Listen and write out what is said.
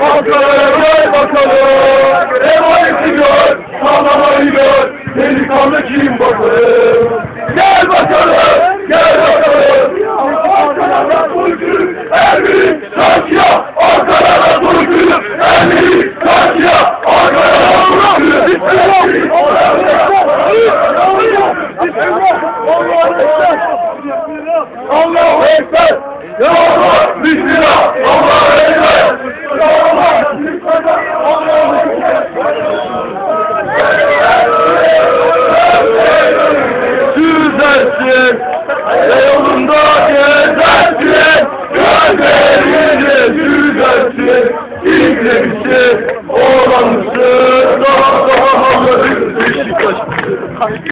Ankara'ya gel bakalım. Emaneti gör, Samanayı gör, delikanlı kim bakalım. Gel bakalım, gel bakalım. Ankara'da Turgül, Erbil, Sakiya, Ankara'da Turgül, Erbil, Sakiya, Ankara'da Turgül, Erbil, Allahu Ekber! Ya Allah! Bismillah! Allah! görsün ve yolunda gezersin gözlerinde süzersin İzlemişsin, oğlanmışsın daha daha Beşiktaş.